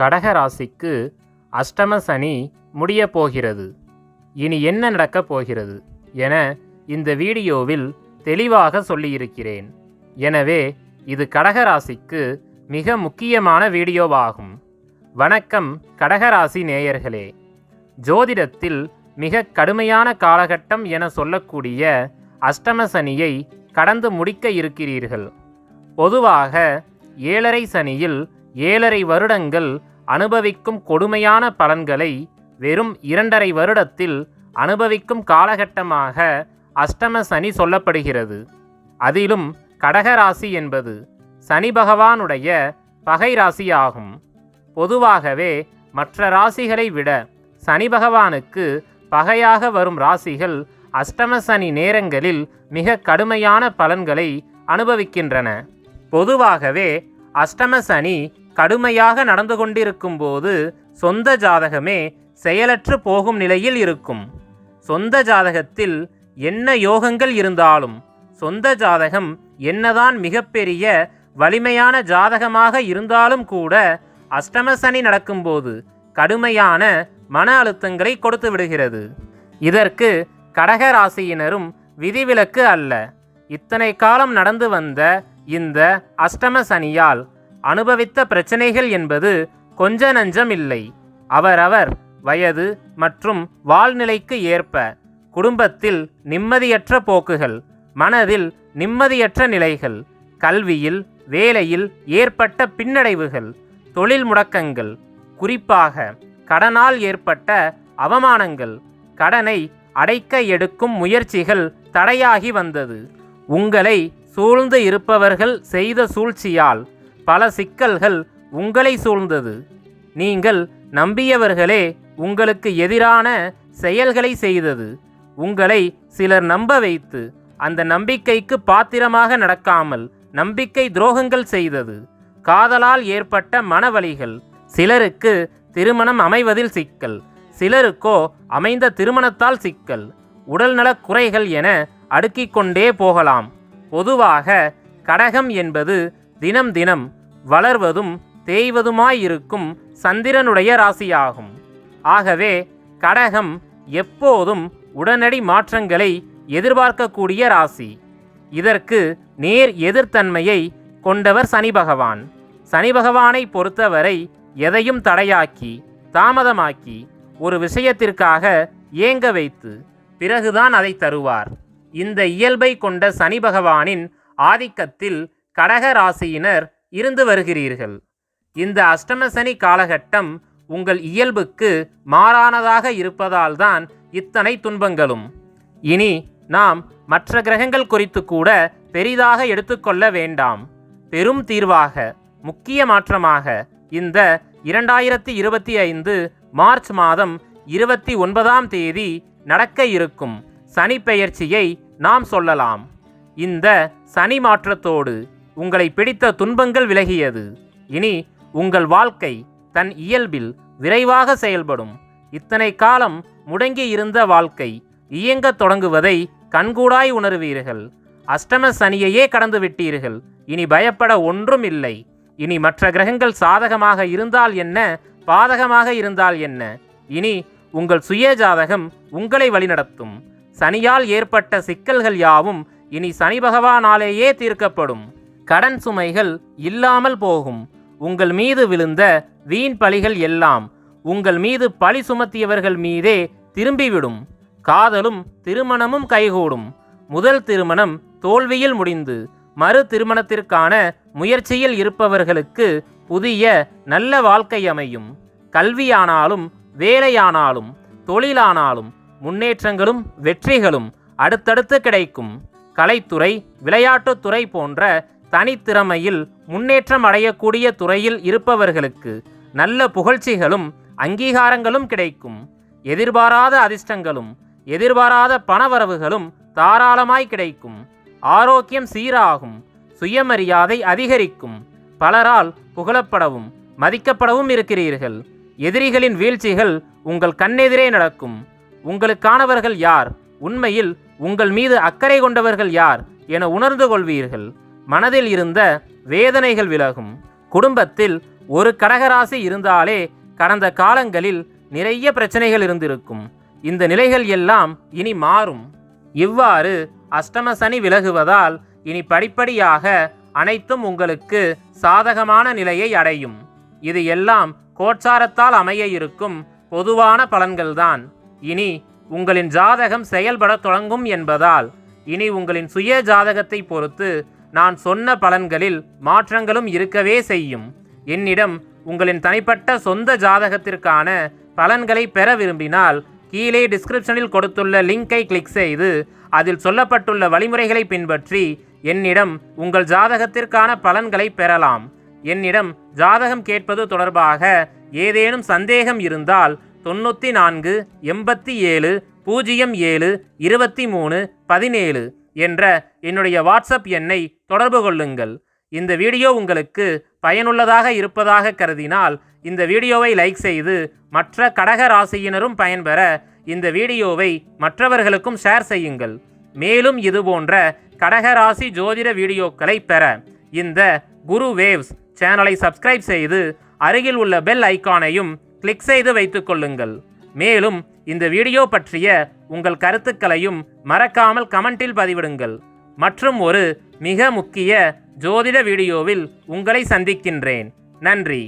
கடக ராசிக்கு அஷ்டம சனி முடியப் போகிறது. இனி என்ன நடக்கப் போகிறது என இந்த வீடியோவில் தெளிவாக சொல்லியிருக்கிறேன். எனவே இது கடகராசிக்கு மிக முக்கியமான வீடியோவாகும். வணக்கம் கடகராசி நேயர்களே. ஜோதிடத்தில் மிக கடுமையான காலகட்டம் என சொல்லக்கூடிய அஷ்டம சனியை கடந்து முடிக்க இருக்கிறீர்கள். பொதுவாக ஏழரை சனியில் ஏழரை வருடங்கள் அனுபவிக்கும் கொடுமையான பலன்களை வெறும் இரண்டரை வருடத்தில் அனுபவிக்கும் காலகட்டமாக அஷ்டம சனி சொல்லப்படுகிறது. அதிலும் கடகராசி என்பது சனி பகவானுடைய பகை ராசியாகும். பொதுவாகவே மற்ற ராசிகளை விட சனி பகவானுக்கு பகையாக வரும் ராசிகள் அஷ்டம சனி நேரங்களில் மிக கடுமையான பலன்களை அனுபவிக்கின்றன. பொதுவாகவே அஷ்டம சனி கடுமையாக நடந்து கொண்டிருக்கும் போது சொந்த ஜாதகமே செயலற்று போகும் நிலையில் இருக்கும். சொந்த ஜாதகத்தில் என்ன யோகங்கள் இருந்தாலும் சொந்த ஜாதகம் என்னதான் மிகப்பெரிய வலிமையான ஜாதகமாக இருந்தாலும் கூட அஷ்டமசனி நடக்கும்போது கடுமையான மன அழுத்தங்களை கொடுத்து விடுகிறது. இதற்கு கடக ராசியினரும் விதிவிலக்கு அல்ல. இத்தனை காலம் நடந்து வந்த இந்த அஷ்டம சனியால் அனுபவித்த பிரச்சனைகள் என்பது கொஞ்ச நஞ்சம் இல்லை. அவரவர் வயது மற்றும் வாழ்நிலைக்கு ஏற்ப குடும்பத்தில் நிம்மதியற்ற போக்குகள் மனதில் நிம்மதியற்ற நிலைகள் கல்வியில் வேலையில் ஏற்பட்ட பின்னடைவுகள் தொழில் முடக்கங்கள் குறிப்பாக கடனால் ஏற்பட்ட அவமானங்கள் கடனை அடைக்க எடுக்கும் முயற்சிகள் தடையாகி வந்தது. உங்களை சூழ்ந்து இருப்பவர்கள் செய்த சூழ்ச்சியால் பல சிக்கல்கள் உங்களை சூழ்ந்தது. நீங்கள் நம்பியவர்களே உங்களுக்கு எதிரான செயல்களை செய்தது. உங்களை சிலர் நம்ப வைத்து அந்த நம்பிக்கைக்கு பாத்திரமாக நடக்காமல் நம்பிக்கை துரோகங்கள் செய்தது. காதலால் ஏற்பட்ட மனவழிகள் சிலருக்கு திருமணம் அமைவதில் சிக்கல் சிலருக்கோ அமைந்த திருமணத்தால் சிக்கல் உடல்நலக் குறைகள் என அடுக்கிக் கொண்டே போகலாம். பொதுவாக கடகம் என்பது தினம் தினம் வளர்வதும் தேய்வதுமாயிருக்கும் சந்திரனுடைய ராசியாகும். ஆகவே கடகம் எப்போதும் உடனடி மாற்றங்களை எதிர்பார்க்கக்கூடிய ராசி. இதற்கு நேர் எதிர்த்தன்மையை கொண்டவர் சனி பகவான். சனி பகவானை பொறுத்தவரை எதையும் தடையாக்கி தாமதமாக்கி ஒரு விஷயத்திற்காக ஏங்க வைத்து பிறகுதான் அதை தருவார். இந்த இயல்பை கொண்ட சனி பகவானின் ஆதிக்கத்தில் கடக ராசியினர் இருந்து வருகிறீர்கள். இந்த அஷ்டமசனி காலகட்டம் உங்கள் இயல்புக்கு மாறானதாக இருப்பதால்தான் இத்தனை துன்பங்களும். இனி நாம் மற்ற கிரகங்கள் குறித்து கூட பெரிதாக எடுத்துக்கொள்ள வேண்டாம். பெரும் தீர்வாக முக்கிய மாற்றமாக இந்த இரண்டாயிரத்தி இருபத்தி ஐந்து மார்ச் மாதம் இருபத்தி ஒன்பதாம் தேதி நடக்க இருக்கும் சனி பெயர்ச்சியை நாம் சொல்லலாம். இந்த சனி மாற்றத்தோடு உங்களை பிடித்த துன்பங்கள் விலகியது. இனி உங்கள் வாழ்க்கை தன் இயல்பில் விரைவாக செயல்படும். இத்தனை காலம் முடங்கி இருந்த வாழ்க்கை இயங்கத் தொடங்குவதை கண்கூடாய் உணர்வீர்கள். அஷ்டம சனியையே கடந்து விட்டீர்கள். இனி பயப்பட ஒன்றும் இல்லை. இனி மற்ற கிரகங்கள் சாதகமாக இருந்தால் என்ன? பாதகமாக இருந்தால் என்ன? இனி உங்கள் சுய ஜாதகம் உங்களை வழிநடத்தும். சனியால் ஏற்பட்ட சிக்கல்கள் யாவும் இனி சனி பகவானாலேயே தீர்க்கப்படும். கடன் சுமைகள் இல்லாமல் போகும். உங்கள் மீது விழுந்த வீண் பழிகள் எல்லாம் உங்கள் மீது பழி சுமத்தியவர்கள் மீதே திரும்பிவிடும். காதலும் திருமணமும் கைகூடும். முதல் திருமணம் தோல்வியில் முடிந்து மறு திருமணத்திற்கான முயற்சியில் இருப்பவர்களுக்கு புதிய நல்ல வாழ்க்கை அமையும். கல்வியானாலும் வேலையானாலும் தொழிலானாலும் முன்னேற்றங்களும் வெற்றிகளும் அடுத்தடுத்து கிடைக்கும். கலைத்துறை விளையாட்டுத்துறை போன்ற தனித்திறமையில் முன்னேற்றம் அடையக்கூடிய துறையில் இருப்பவர்களுக்கு நல்ல புகழ்ச்சிகளும் அங்கீகாரங்களும் கிடைக்கும். எதிர்பாராத அதிர்ஷ்டங்களும் எதிர்பாராத பணவரவுகளும் தாராளமாய் கிடைக்கும். ஆரோக்கியம் சீராகும் சுயமரியாதை அதிகரிக்கும். பலரால் புகழப்படவும் மதிக்கப்படவும் இருக்கிறீர்கள். எதிரிகளின் வீழ்ச்சிகள் உங்கள் கண்ணெதிரே நடக்கும். உங்களுக்கானவர்கள் யார்? உண்மையில் உங்கள் மீது அக்கறை கொண்டவர்கள் யார்? என உணர்ந்து கொள்வீர்கள். மனதில் இருந்த வேதனைகள் விலகும். குடும்பத்தில் ஒரு கடகராசி இருந்தாலே கடந்த காலங்களில் நிறைய பிரச்சனைகள் இருந்திருக்கும். இந்த நிலைகள் எல்லாம் இனி மாறும். இவ்வாறு அஷ்டம சனி விலகுவதால் இனி படிப்படியாக அனைத்தும் உங்களுக்கு சாதகமான நிலையை அடையும். இது எல்லாம் கோட்சாரத்தால் அமைய இருக்கும் பொதுவான பலன்கள்தான். இனி உங்களின் ஜாதகம் செயல்பட தொடங்கும் என்பதால் இனி உங்களின் சுய ஜாதகத்தை பொறுத்து நான் சொன்ன பலன்களில் மாற்றங்களும் இருக்கவே செய்யும். என்னிடம் உங்களின் தனிப்பட்ட சொந்த ஜாதகத்திற்கான பலன்களை பெற விரும்பினால் கீழே டிஸ்கிரிப்ஷனில் கொடுத்துள்ள லிங்கை கிளிக் செய்து அதில் சொல்லப்பட்டுள்ள வழிமுறைகளை பின்பற்றி என்னிடம் உங்கள் ஜாதகத்திற்கான பலன்களை பெறலாம். என்னிடம் ஜாதகம் கேட்பது தொடர்பாக ஏதேனும் சந்தேகம் இருந்தால் தொண்ணூற்றி நான்கு எண்பத்தி ஏழு பூஜ்ஜியம் ஏழு இருபத்தி மூணு பதினேழு என்ற என்னுடைய வாட்ஸ்அப் எண்ணை தொடர்பு கொள்ளுங்கள். இந்த வீடியோ உங்களுக்கு பயனுள்ளதாக இருப்பதாக கருதினால் இந்த வீடியோவை லைக் செய்து மற்ற கடக ராசியினரும் பயன்பெற இந்த வீடியோவை மற்றவர்களுக்கும் ஷேர் செய்யுங்கள். மேலும் இதுபோன்ற கடக ராசி ஜோதிட வீடியோக்களை பெற இந்த குரு வேவ்ஸ் சேனலை சப்ஸ்கிரைப் செய்து அருகில் உள்ள பெல் ஐகானையும் கிளிக் செய்து வைத்துக் கொள்ளுங்கள். மேலும் இந்த வீடியோ பற்றிய உங்கள் கருத்துக்களையும் மறக்காமல் கமெண்டில் பதிவிடுங்கள். மற்றும் ஒரு மிக முக்கிய ஜோதிட வீடியோவில் உங்களை சந்திக்கின்றேன். நன்றி.